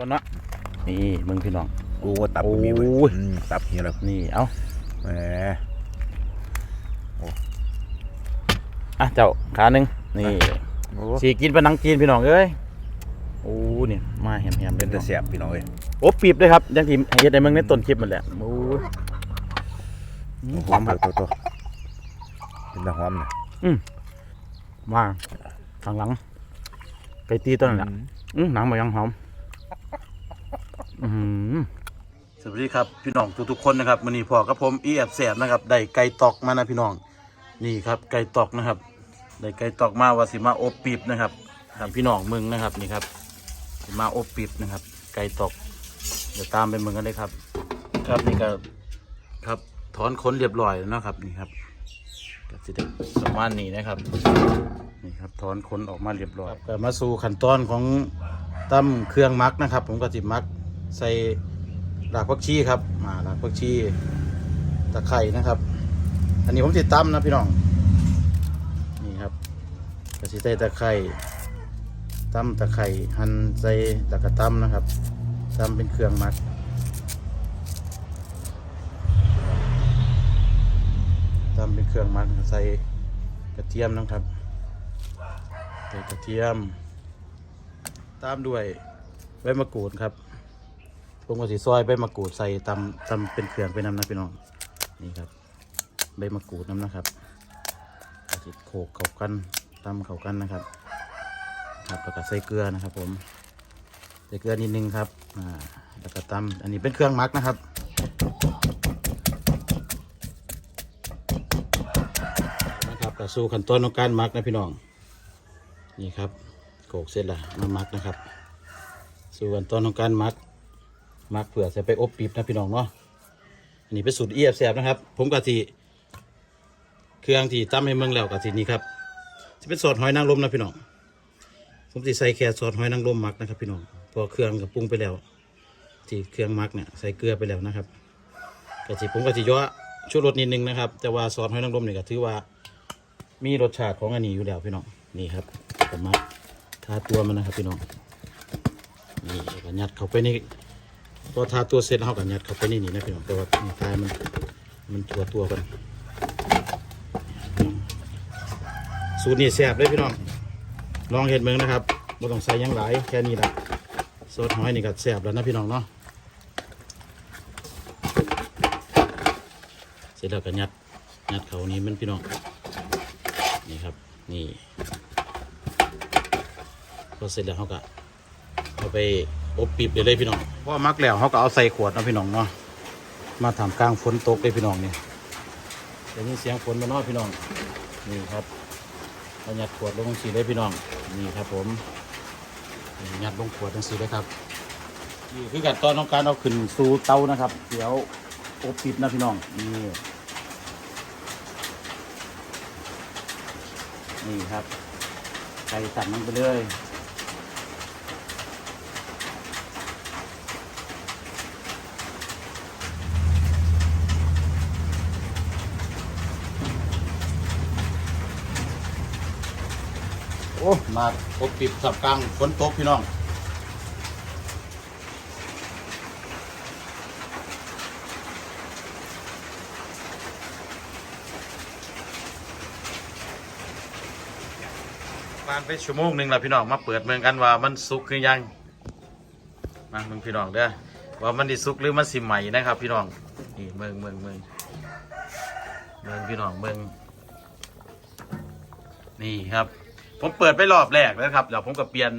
ก่อนเนาะนี่มึงพี่น้องกูว่าตับก็มีเว้ยโอ้ยอืมตับเฮียแล้วนี่เอาแหมอะเจ้าขาหนึ่งนี่โอ้สีกินเป็นหนังจีนพี่น้องเอ้ยโอ้นี่มาแหมๆเป็เป็นนแต่แต่เสียบพี่น้องเอ้ยโอ้ปีบเลยครับอยังที่เฮ็ดในเมืองในต้นคลิปมันแหละโอ้ยอืมหอมครับตัวตัวเป็นแต่หอมนะมาทางหลังไก่ตีต้นนั่นแหละอืมหนังมันยังหอม อืมสวัสดีครับพี่น้องทุกๆคนนะครับวันนี้พ่อกับผมอีแอบแสบนะครับได้ไก่ตอกมานะพี่น้องนี่ครับไก่ตอกนะครับได้ไก่ตอกมาว่าสิมาอบปีบนะครับครับพี่น้องมึงนะครับนี่ครับสิมาอบปีบนะครับ ไก่ตอกเดี๋ยวตามไปมืองกันเลยครับ ครับนี่ก็ครับถอนขนเรียบร้อยแล้วนะครับนี่ครับก็สิได้ประมาณนี้นะครับนี่ครับถอนขนออกมาเรียบร้อยก็มาสู่ขั้นตอนของตั้มเครื่องมักนะครับ ผมก็จิมัก ใส่รากผักชีครับมารากผักชีตะไคร่นะครับ อันนี้ผมติดตั้มนะพี่น้องนี่ครับก็สิใส่ตะไคร่ตั้มตะไคร่หั่นใส่ตะกะตั้มนะครับตั้มเป็นเครื่องมักตั้มเป็นเครื่องมักใส่กระเทียมนะครับใส่กระเทียม ตามด้วยใบมะกรูดครับ ผมก็สีซอยใบมะกรูดใส่ตำตำเป็นเครื่องไปน้ำนะพี่น้องนี่ครับ ใบมะกรูดน้ำนะครับก็สิโขกเข้ากันตำเข้ากันนะครับ ครับแล้วก็ใส่เกลือนะครับ ผมใส่เกลือนิดนึงครับอ่าแล้วก็ตำอันนี้เป็นเครื่องมักนะครับนะครับก็สู่ขั้นตอนของการมักนะพี่น้องนี่ครับโขกเสร็จละมามักนะครับส่วนตอนของการมัก มักเผื่อจะไปอบปีบนะพี่น้องเนาะอันนี้เป็นสูตรเอียบแสบนะครับ ผมกะทิเครื่องที่ตั้มให้เมืองแล้วกะทินี่ครับจะเป็นซอสหอยนางรมนะพี่น้องผมจะใส่แค่ซอสหอยนางรมมักนะครับ พี่น้องพอเครื่องกับปรุงไปแล้ว ที่เครื่องมักเนี่ยใส่เกลือไปแล้วนะครับกะทิผมกะทิย่อชูรสนิดนึงนะครับ แต่ว่าซอสหอยนางรมเนี่ยก็ถือว่ามีรสชาติของอันนี้อยู่แล้วพี่น้องนี่ครับผมมาทาตัวมันนะครับพี่น้องนี่ก็ยัดเข้าไปใน พอทาตัวเสร็จแล้วเราก็ยัดเข้าไปในนี่นะพี่น้องแต่ว่าทายมันมันตัวตัวกันสูตรนี้แซ่บเลยพี่น้องลองเห็ดเมืองนะครับไม่ต้องใส่ยังหลายแค่นี้แหละซอสหอยนี่ก็แซ่บแล้วนะพี่น้องเนาะเสร็จแล้วก็ยัดยัดเขานี้มันพี่น้องนี่ครับนี่พอเสร็จแล้วเขาก็เอาไป อบปีบเลยเลยพี่น้องพอมักแล้วเขาก็เอาใส่ขวดเนาะพี่น้องเนาะมาทำกลางฝนตกเลยพี่น้องนี่เดี๋ยวนี้เสียงฝนมาเนาะพี่น้องนี่ครับเอายัดขวดลงสีเลยพี่น้องนี่ครับ ผมนี่ยัดลงขวดทั้งสีเลยครับนี่คือการตอนของการเอาขึ้นสู่เตานะครับ เดี๋ยวอบปิดนะพี่น้องนี่นี่ครับไก่ตัดมันไปเลย อ้มาพบปิดสับกลางฝนตกพี่น้องผ่านไปชั่วโมงหนึ่งแล้วพี่น้องมาเปิดเมืองกันว่ามันสุกหรือยังมาเมืองพี่น้องเด้อว่ามันดิสุกหรือมันสิใหม่นะครับ พี่น้องนี่เมืองเมืองเมืองเมืองพี่น้องเมืองนี่ครับ ผมเปิดไปรอบแรกแล้วครับเดี๋ยวผมก็เปลี่ยน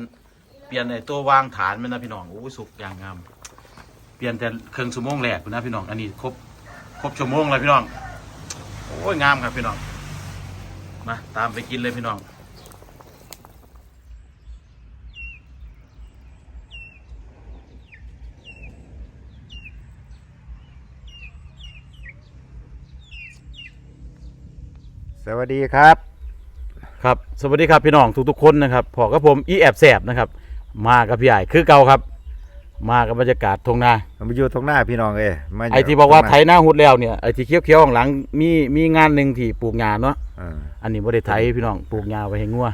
เปลี่ยนไอ้ตัววางฐานมันนะพี่น้องโอ้สุกอย่างงาม เปลี่ยนแต่เครื่องชั่วโมงแรกนะพี่น้องอันนี้ครบครบชั่วโมงแล้วพี่น้องโอ้ยงามครับพี่น้องมาตามไปกินเลยพี่น้องสวัสดีครับ ครับสวัสดีครับพี่น้องทุกๆคนนะครับพอกับผมอีแอบแสบนะครับ มากับพี่ใหญ่คือเก่าครับ มากับบรรยากาศทงนามาอยู่ตรงหน้าพี่น้องเอ้ยมายู่ไอที่บอกว่าตรงไถหน้าหุดแล้วเนี่ยไอที่เคี้ยวๆข้างหลังมีมีงานหนึ่งที่ปลูกหญ้าเนาะเอออันนี้บ่ได้ไถพี่น้องปลูกหญ้าไว้ให้งัว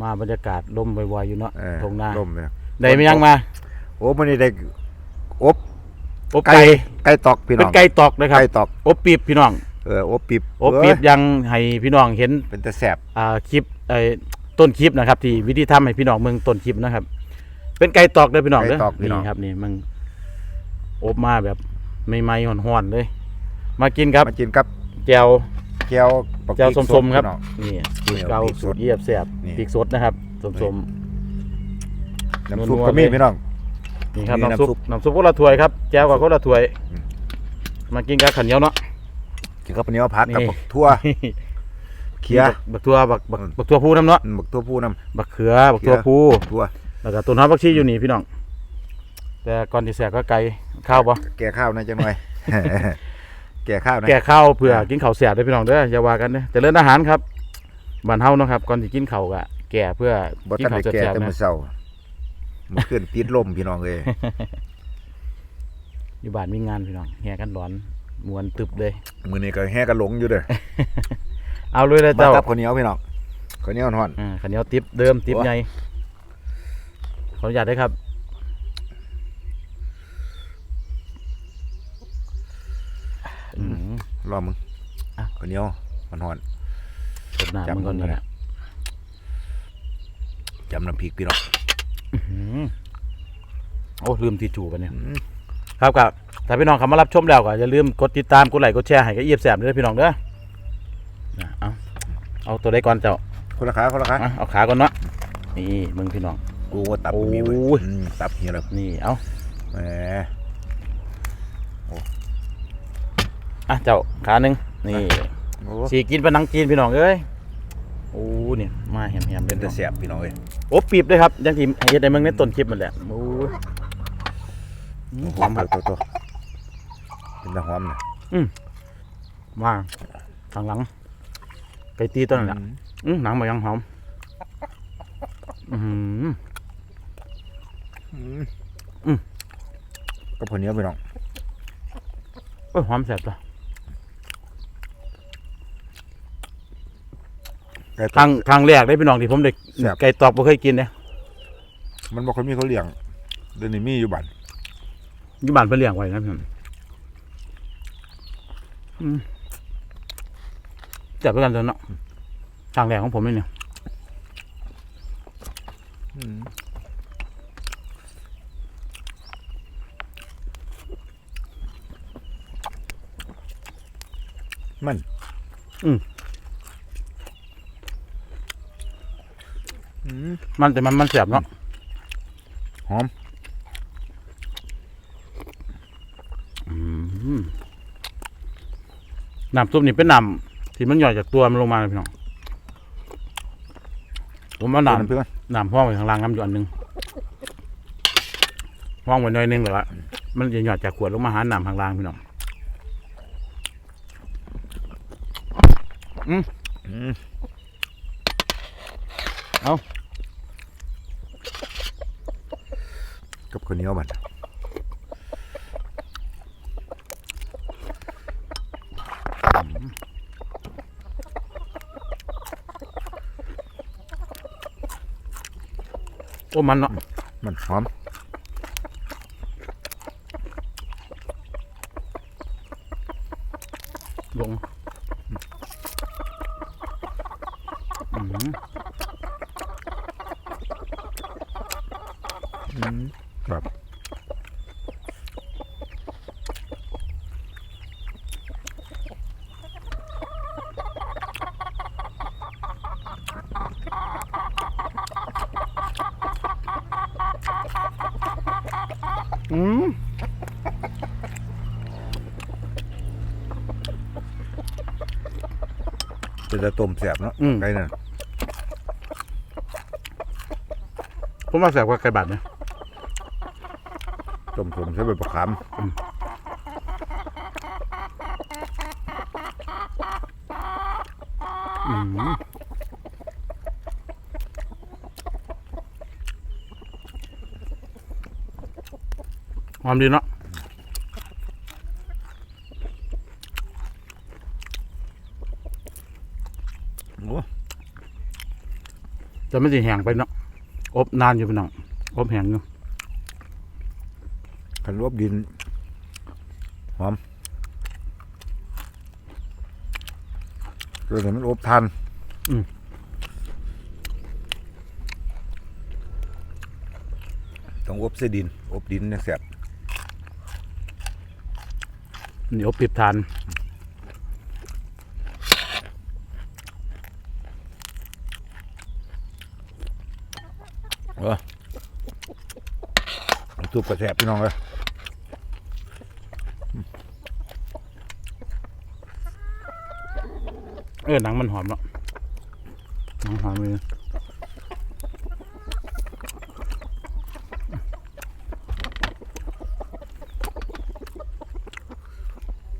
มาบรรยากาศลมบ่อยๆอยู่เนาะเออทงนาล่มเลยได้ไหมยังมาโอ้มันนี่ได้อบอบไก่ไก่ตอกพี่น้เป็อนงไก่ตอกนะครับไก่ตอกอบปีบพี่น้อง เอออบปีบอบปีบเอ้ยยังให้พี่น้องเห็นเป็นตะแสบอ่าคลิปไอ้ต้นคลิปนะครับ ที่วิธีทำให้พี่น้องเมืองต้นคลิปนะครับ เป็นไก่ตอกเด้อพี่น้องเด้อไก่ตอกพี่น้องนี่ครับนี่มันอบมาแบบใหม่ๆห่อนๆเลย มากินครับมากินกับแจ่วแก้วปักแจ่วพริกส้มๆครับ พี่น้อง นี่นี่เกาพริกสสูดตรเยียบแซ่บนี่ พริกสดนะครับส้มน้ำซุปนัวๆก็มีเลย พี่น้อง ๆนี่ครับมีน้ำซุปน้ำซุปน้ำซุปคนละถ้วยครับแจ่วกับคนละถ้วย อืม มากินกับขันเหนียวเนาะ กินกับข้าวเหนียวผัดกับนี่ บักทั่ว เขีย บักทั่วบักบักอืมบักทั่วพูน้ำเนาะอืมบักทั่วผู้น้บักเขือบักทั่วพูำทั่วแล้วก็ต้นหอมผักชีอยู่นี่พี่น้อง แต่ก่อนที่แสกก็ไก่ข้าวปะแก่ข้าวนะจังหน่อย แก่ข้าวนะ แก่ข้าวเพื่อกินข้าวแสบได้อพี่น้องเด้ออย่าว่ากันเด้อเจริญอาหารครับบ้านเฮาเนาะครับก่อนที่กินข้าวก็แก่เพื่อบ่กินทันข้าวได้แสแก่บแต่ๆมื้นะอเช้ามันขึ้นติดลมพี่น้องเอ้ยอยู่บ้านมีงานพี่น้องแห่กันร้อน มวนตึบเลย มื้อนี้ก็แห่กันหลงอยู่เด้อ เอาเลยเลยมาเจ้ากับข้าวเหนียวพี่น้องข้าวเหนียวฮ้อน อ่าขันเหนียวติ๊บเดิมติ๊บโอ้ใหญ่ขออนุญาตได้อครับอืม รอมึงอะข้าวเหนียวมันฮ้อนกดหน้าจับมันก่อนมืนี่อแหนะละจำน้ำพริกพี่น้อง อื้อหือโอ้ลืมทีจูไปเนี่ยอืม ครับกับถ้าพี่น้องเข้ามารับชมแล้วก็อย่าลืมกดติดตามกดไลค์กดแชร์ให้กับเอียบแสบด้วยพี่น้องเด้อนะเอาเอาตัวได้ก่อนเจ้าคนละขาคนละขาเอาเอาขาก่อนเนาะนี่มึงพี่น้องกูว่าตับก็มีเว้ยโอ้ยอืมตับเฮียแล้วนี่เอาแหมอะเจ้าขาหนึ่งนี่โอ้สีกินเป็นหนังจีนพี่น้องเอ้ยโอ้เนี่ยมาแหมๆเป็เป็นนตะแสบพี่น้องเอ้ยโอ้ปีบด้วยครับอยังที่เฮ็ดในเมืองในต้นคลิปมันแหละโอ้ ยอืมหอมผักตัวตัวเป็นตะหอมนะมาทางหลังไก่ตีต้นนั่นแหละอืมอืมหนังมันยังหอม อือหืออืมอืมกับข้าวเหนียวพี่น้องเอ้ยหอมแสบจ้ะไก่ครั้งครั้งแรกได้พี่น้องที่ผมได้แซ่บไก่ตอกบ่เคยกินเนี่ยมันบอกเขามีเขาเลี้ยงเดี๋ยวนี้มีอยู่บ้านอ ยู่บ้านเพิ่นเลี้ยงไว้นะพี่น้องอืมจับด้วยกันเถอะเนาะครั้งแรกของผมเลยเนี่ยอืมมันอืมอืมมันแต่มันมันแสบเนาะหอม อืม น้ำซุปนี่เป็นน้ำที่มันหย่อยจากตัวมันลงมาเลยพี่น้องผมเอาน้ำเพื่อนน้ำห้องไว้ข้างล่างน้ำหยดหนึ่งห้องไว้หน่อยหนึงเลยละมันจะหยอดจากขวดลงมาหาน้ำข้างล่างพี่น้องอืมเอากับข้าวเหนียวมัน โอ้มันเนาะมันหอมลงอืมอืมครับ อืม จะจะต้มแสบเนาะไก่นั่นผมว่าแสบกว่าไก่บัดเนี่ยต้มสมใช้ใบมะขามอืมหอมดีเนาะ โอ้ จะไม่สิแห้งไปเนาะอบนานอยู่พี่น้องอบแห้งอยู่ขันรวบดินหอมตัวนี้มันอบทันอืมต้องอบใส่ดิน อบดินเนี่ยแสบเหนียวปิบทาน เออทุบกระแสบพี่น้องเลยเออหนังมันหอมเนาะหนังหอมเลย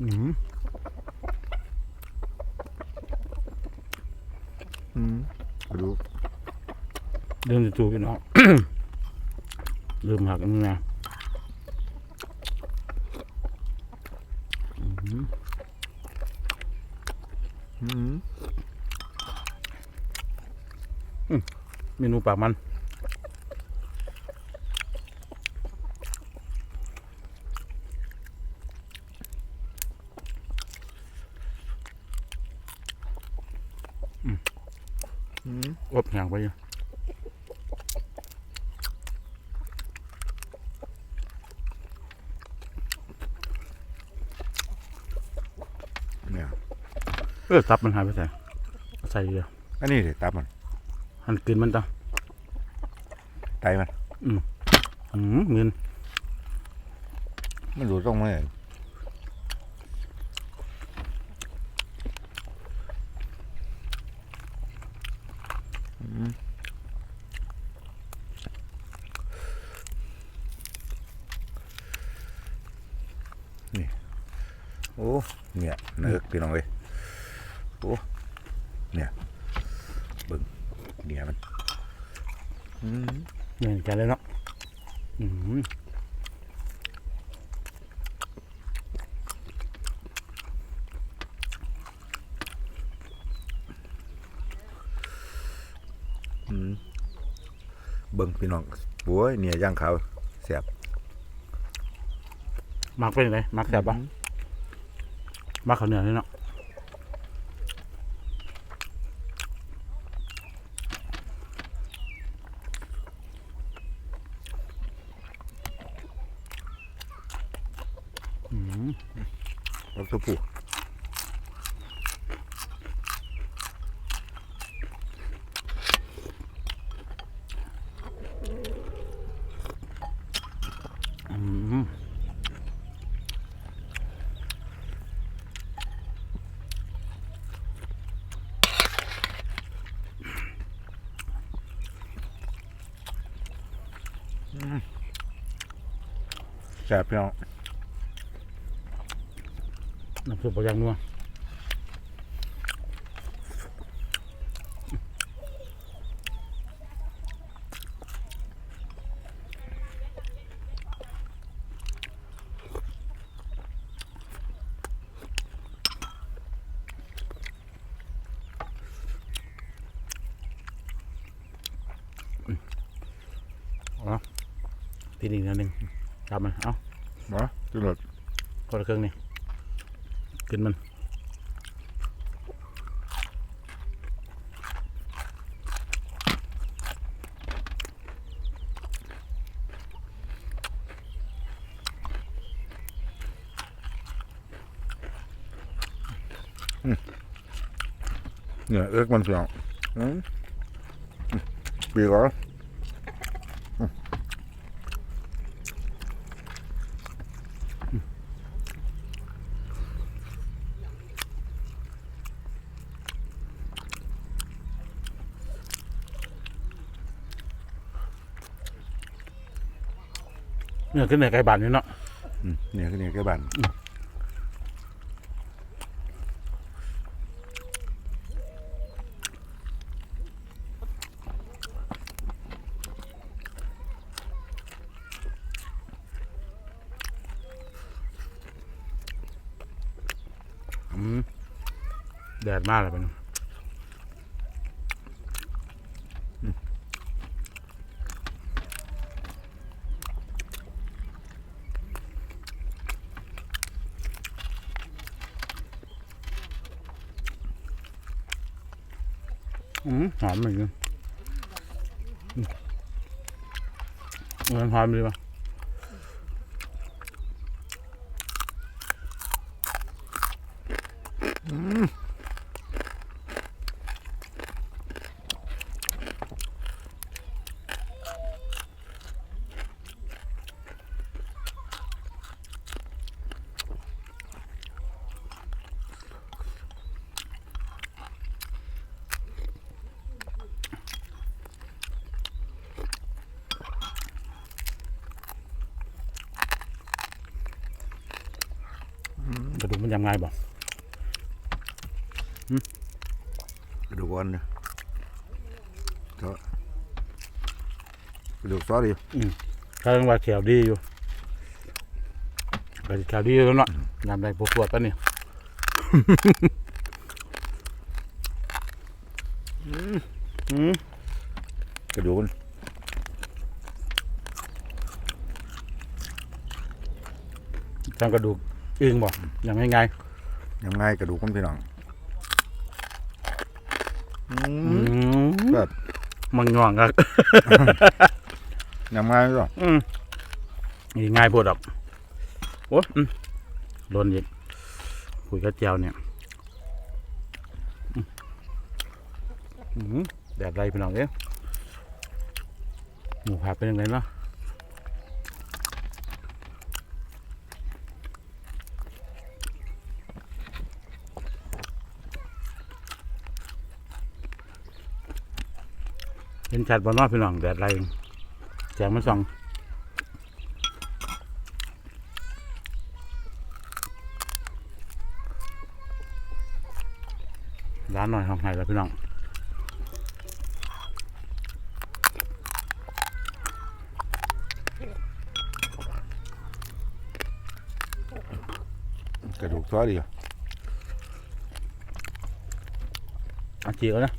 อืม อืมดู สู้พี่น้องลืมหักนี่นะเมนูปากมัน อืม อบแห้งไปอยู่ เนี่ย เออตับมันหายไปใส่ใส่เดียวอันนี้สิตับมันหันกินมันจ้ะไตมันอืมเงินมันดูต้องไหมอืมนี่ โอ้ เนี่ยเนื้อพี่น้องเลย โอ้เนี่ยเบิ่งเนี่ยมันอืมเงินกันเลยเนาะอืมอืมเบิ่งพี่น้องโอ้ยเนี่ยย่างขาวแซ่บมักเป็นไงมักแซ่บปะมักข้าวเหนียวนี่เนาะอืม แล้วตัวผู้ อืม แซ่บพี่น้องน้ำซุปปลาย่างนัวอ๋อทีนี้นิดนึ งจับมันเอามาจุดหลดคนละเครื่องนี่ขึ้นมันเนี่ยเอิกมันพี่น้องอืมปีก่อน เนี่ยขึ้นในไก่บานนี่เนาะอืมเนี่ยคือเนี่ยแกบ้านอืมแดดมากเลยเป็นอืม อมเหมือนกันมันหอมดีป่ะดูกมันยังไงบ่ กระดูกอ่อนเนี่ยก็กระดูกซอสดิก็ยังว่าแขวดีอยู่ก็สิแขวดีอยู่แล้วเนาะยำได้ปวดๆปะเนี่ยอืมกระดูกมันทางกระดูกอึ้งบ่ยังไงไงยังไงกระดูกมันพี่น้องอือืมม แบบ มันง่วงครับยังไงก็อืมนี่ง่ายโพดดอกโอ้อืมโดนอีกคุยกับเจียวเนี่ยอืมอืมแดดไรพี่น้องเอ้ยหมูผัดเป็นยังไงเนาะ ชัดบนนอพี่น้องแดดไรแสงมันส่องร้านหน่อยของไห้แล้วพี่น้องกระดูกซอสดิอาจีแล้วนะ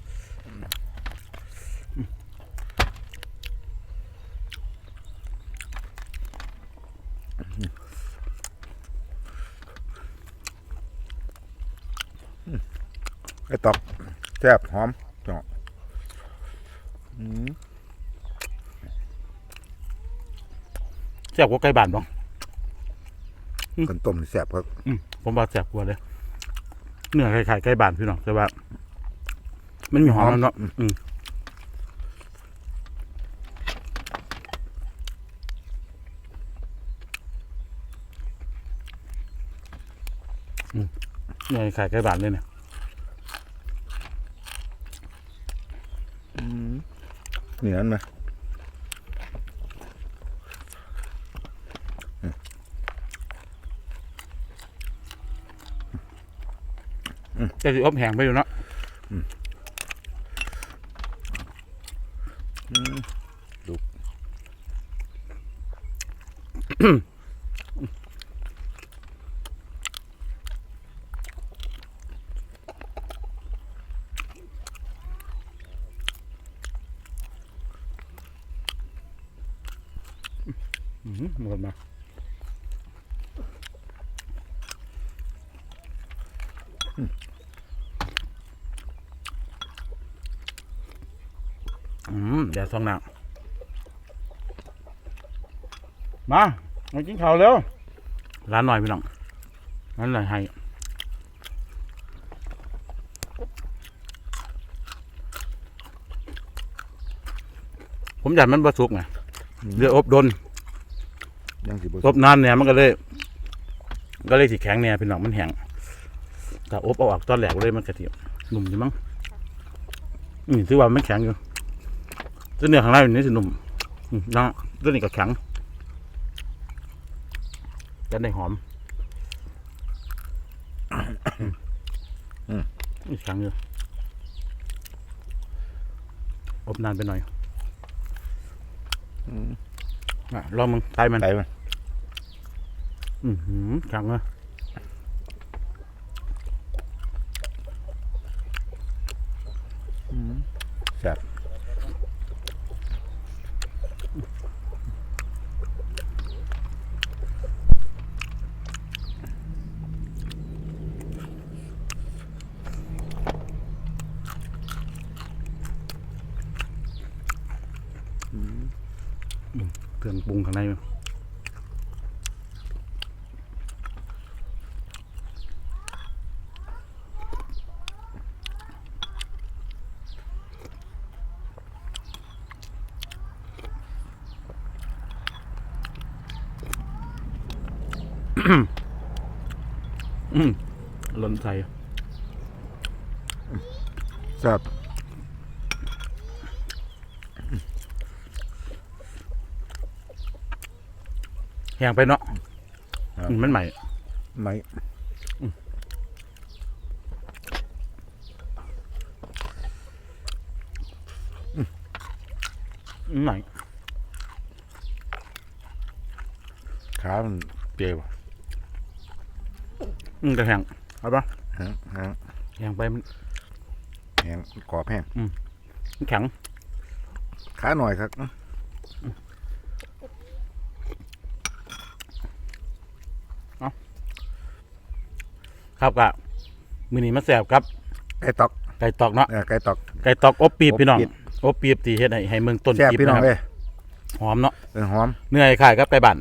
ไอ้ตอก แซ่บหอมพี่น้องอืมแซ่บกว่าไก่บ้านบ้องกันต้มนี่แซ่บครับผมว่าแซ่บกว่าเลยเนื้อไข่ไก่บ้านพี่น้องแต่ว่ามันมีหอมมันเนาะอืมอืมเนื้อไข่ไก่บ้านเลยเนี่ย เหนียนไหมจะสิอบแห้งไปอยู่เนาะ หมดมาอืมเดี๋ยวซองหนักมามากินข้าวเร็วร้านหน่อยพี่น้องร้านหน่อยให้ผมอยากมันบะสุกไงเรืออบโดน ยังสิบอบนานเนี่ยมันก็เลย ก็เลยสีแข็งเนี่ยพี่น้องมันแห้งแต่อบเอาออกตอนแหลกเลยมันกระเทียมหนุ่มใช่มั้งอืมถือว่ามันแข็งอยู่ตัวเนื้อข้างในมันนี่สิหนุ่มอืมนะตัวนี้ก็แข็งจะได้หอมอืมแข็งอยู่อบนานไปหน่อยอะลองมึงไตมันไตมัน อือหือแข็งเลยแซ่บเครื่องปรุงข้างในมั้ย แห้งไปเนาะอืมมันใหม่ ไหมอืมใหม่ขามันเปรี้ยวอืมจะแห้งเอาปะแห้งแห้งแห้งไปมันแห้งกรอบแห้งมันแข็ง ขาหน่อยครับ ครับกะมือนี้มาแสบครับไก่ตอกไก่ตอกเนาะเออไก่ตอก ไก่ตอกอบปีบอบพี่น้องปีบ อบปีบที่เฮ็ดให้ให้เมืองต้นแซ่บปีบพี่น้องนะครับเอ้ยหอมเนาะเออหอมเนื้อไข่ครับไก่บ้าน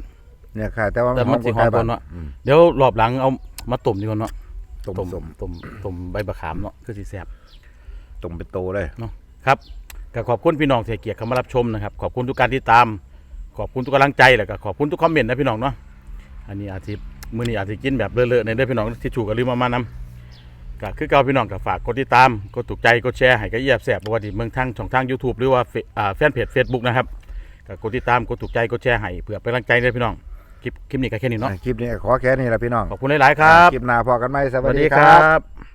เนี่ยค่ะ แต่ว่าแต่มันสิหอมกว่าเนอะอืมเดี๋ยวรอบหลังเอามาต้มดีกว่าเนาะต้มต้มสมต้มต้มใบมะขามเนาะคือสิแซ่บต้มเป็นโตเลยครับก็ขอบคุณพี่น้องที่ให้เกียรติเข้ามารับชมนะครับ ขอบคุณทุกการติดตาม ขอบคุณทุกกำลังใจแล้วก็ขอบคุณทุกคอมเมนต์นะพี่น้องเนาะอันนี้อาจสิ มื้อนี้อาจสิกินแบบเลอะๆในเด้อพี่น้องที่ชูก็ลืมเอามานำก็คือเก่าพี่น้องก็ฝากกดติดตามกดถูกใจกดแชร์ให้ก็เยียบแสบบ่ว่าที่เมืองทางช่องทาง YouTube หรือว่าเฟอ่าแฟนเพจ Facebook นะครับก็กดติดตามกดถูกใจกดแชร์ให้เพื่อเป็นกำลังใจเด้อพี่น้องคลิปคลิปนี้ก็แค่นี้เนาะคลิปนี้ขอแค่นี้แหละพี่น้องขอบคุณหลายๆครับคลิปหน้าพอกันไหมสสวัวัสสดีดีคครัรับบ